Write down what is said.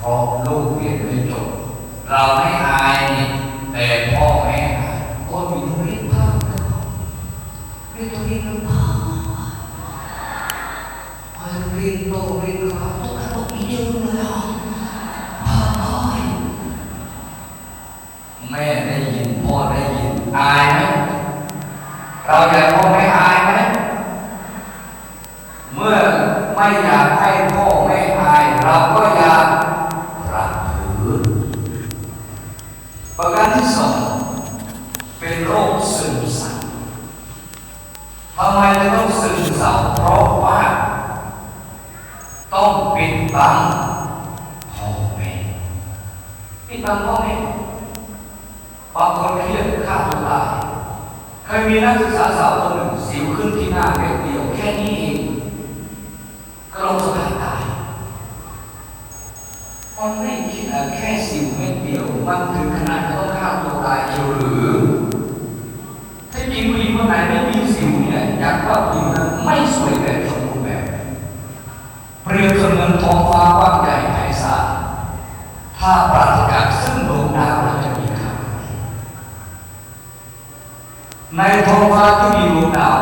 พราะลูกเรียนไม่จบเราไม่อายนี่แต่พ่อแม่อายก็อยู่ตรงนี้พ่อนะครับเรียนตรงนี้นะพ่อพอเรียนโตเรียนครับต้องการต้องมีเยอะเลยอะพ่อพ่อแม่ได้ยินพ่อได้ยินอายไหมเราอยากพ่อแม่อายไหมเมื่อไม่อยากให้พ่อแม่อาย เราก็อยารับถือ ประการที่สองเป็นโรคซึมเศร้าทำไมจะต้องซึมเศร้าเพราะว่า ต้องปิดบังพ่อแม่ปิดบังพ่อแม่บางคนเครียดฆ่าตัวตายเคยมีนักศึกษาสาวคนหนึ่งสิวขึ้นที่หน้าเม็ดเดียวแค่นี้เอง ก็ลงสบายตายมันไม่คิดอะ แค่สิวเม็ดเดียวมันถึงขนาดจะต้องฆ่าตัวตายเชียวหรือถ้าจริงผู้หญิงคนไหนไม่มีสิวเนี่ยอยากว่าผู้หญิงนั้นไม่สวยแบบสมบูรณ์แบบเปรียบเสมือนท้องฟ้ากว้างใหญ่ไพศาลถ้าปราศจากซึ่งดวงดาวเราจะมีค่าในท้องฟ้าที่มีดวงดาว